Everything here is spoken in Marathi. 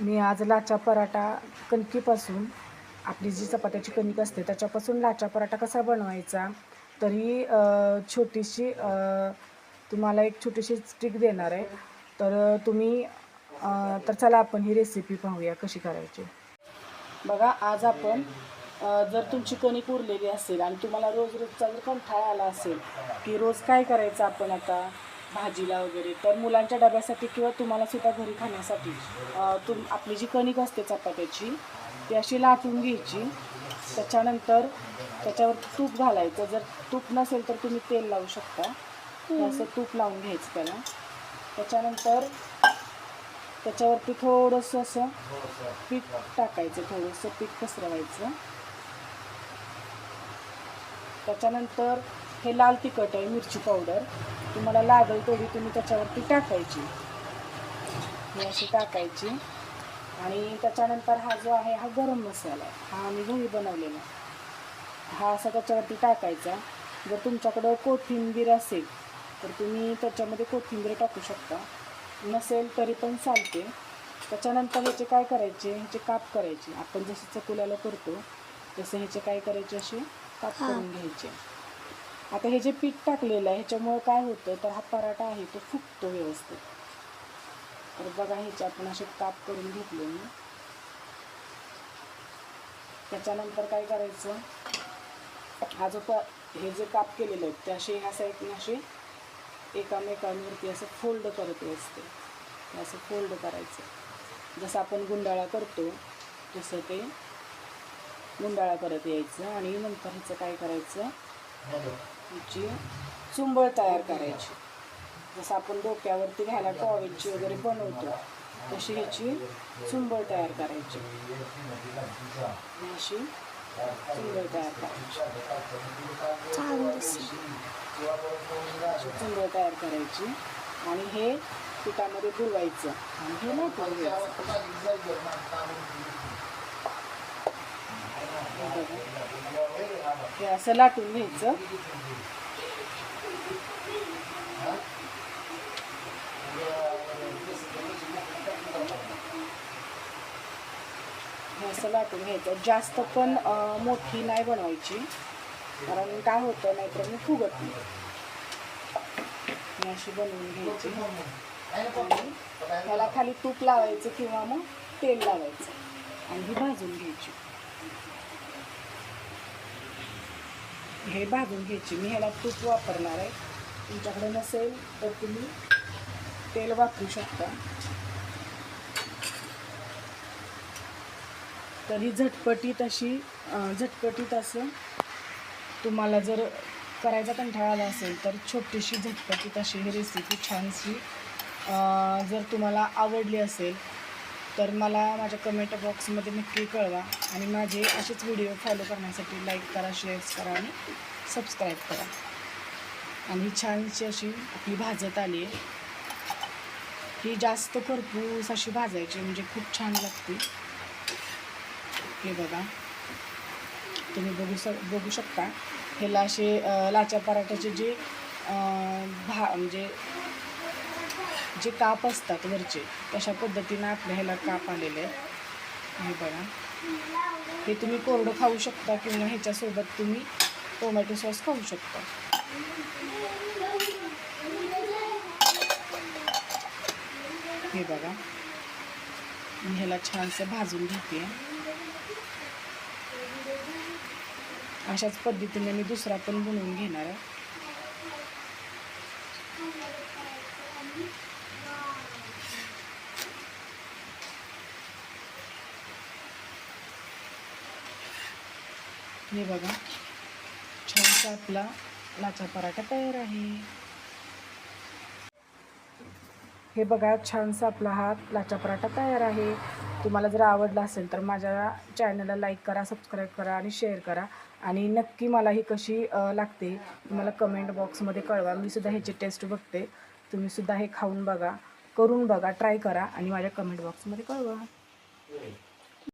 मी आज लाचा पराठा कणकीपासून आपली जी चपात्याची कणिक असते त्याच्यापासून लाचा पराठा कसा बनवायचा तर ही छोटीशी तुम्हाला एक छोटीशी स्टिक देणार आहे. तर तुम्ही तर चला आपण ही रेसिपी पाहूया कशी करायची. बघा आज आपण जर तुमची कणिक उरलेली असेल आणि तुम्हाला रोज रोजचा जर कंठाळा आला असेल की रोज काय करायचं आपण आता? भाजीला वगैरे. तर मुलांच्या डब्यासाठी किंवा तुम्हाला सुद्धा घरी खाण्यासाठी तुम आपली जी कणिक असते चपात्याची ती अशी लाटून घ्यायची. त्याच्यानंतर त्याच्यावर तूप घालायचं. जर तूप नसेल तर तुम्ही तेल लावू शकता. असं तूप लावून घ्यायचं त्याला. त्याच्यानंतर त्याच्यावरती थोडंसं असं पीठ टाकायचं. थोडंसं पीठ पसरवायचं. त्याच्यानंतर हे लाल तिखट आहे मिरची पावडर. तुम्हाला लागेल तेवढी तुम्ही त्याच्यावरती टाकायची. ही अशी टाकायची. आणि त्याच्यानंतर हा जो आहे हा गरम मसाला हा आम्ही घरी बनवलेला. हा असा त्याच्यावरती टाकायचा. जर तुमच्याकडं कोथिंबीर असेल तर तुम्ही त्याच्यामध्ये कोथिंबीर टाकू शकता. नसेल तरी पण चालते. त्याच्यानंतर ह्याचे काय करायचे? ह्याचे काप करायचे. आपण जसे चकुल्याला करतो तसे ह्याचे काय करायचे असे? काप करून घ्यायचे. आता हे जे पीठ टाकलेलं आहे ह्याच्यामुळे काय होतं तर हा पराठा आहे तो फुगतो व्यवस्थित. तर बघा ह्याचे आपण असे काप करून घेतले मी त्याच्यानंतर काय करायचं हा जो प हे जे काप केलेले आहेत ते असे ह्या साईडने असे एकामेकांवरती असं फोल्ड करत असते. असं फोल्ड करायचं. जसं आपण गुंडाळा करतो तसं ते गुंडाळा करत यायचं. आणि नंतर ह्याचं काय करायचं? हिची चुंबळ तयार करायची. जसं आपण डोक्यावरती घ्यायला टॉवेलची वगैरे बनवतो तशी ह्याची चुंबळ तयार करायची. अशी चुंबळ तयार करायची. चुंबळ तयार करायची. आणि हे पिठामध्ये बुडवायचं. आणि हे नाही हे बघा. हे असं लाटून घ्यायचं. असं लाटून घ्यायचं. जास्त पण मोठी नाही बनवायची. कारण काय होतं नाहीतर मी फुगत नाही. अशी बनवून घ्यायची. आणि खाली तूप लावायचं किंवा मग तेल लावायचं. आणि ही भाजून घ्यायची. हे भाजून घ्यायची. मी ह्याला तूप वापरणार आहे. तुमच्याकडे नसेल तर तुम्ही तेल वापरू शकता. तर ही झटपटीत अशी झटपटीत असं तुम्हाला जर करायचा कंटाळा आला असेल तर छोटीशी झटपटीत अशी ही रेसिपी छानशी जर तुम्हाला आवडली असेल तर मला माझ्या कमेंट बॉक्समध्ये नक्की कळवा. आणि माझे असेच व्हिडिओ फॉलो करण्यासाठी लाईक करा शेअर्स करा आणि सबस्क्राईब करा. आणि छानशी अशी आपली भाजत आली आहे. ही जास्त खरपूस अशी भाजायची म्हणजे खूप छान लागते. हे बघा. तुम्ही बघू श बघू शकता. ह्याला असे लाचा लाच्या पराठ्याचे जे भा म्हणजे जे काप असतात वरचे तशा पद्धतीनं आपल्या ह्याला काप आलेले आहेत. हे बघा. हे तुम्ही कोरडं खाऊ शकता किंवा ह्याच्यासोबत तुम्ही टोमॅटो सॉस खाऊ शकता. हे बघा. मी ह्याला छानसं भाजून घेते. अशाच पद्धतीने मी दुसरा पण बनवून घेणार आहे. हे बघा. छानसा आपला लाचा पराठा तयार आहे. हे बघा छानसा आपला हा लाचा पराठा तयार आहे. तुम्हाला जर आवडला असेल तर माझ्या चॅनलला लाईक करा सबस्क्राईब करा आणि शेअर करा. आणि नक्की मला ही कशी लागते मला कमेंट बॉक्समध्ये कळवा. मी सुद्धा ह्याची टेस्ट बघते. तुम्ही सुद्धा हे खाऊन बघा करून बघा ट्राय करा आणि माझ्या कमेंट बॉक्समध्ये कळवा.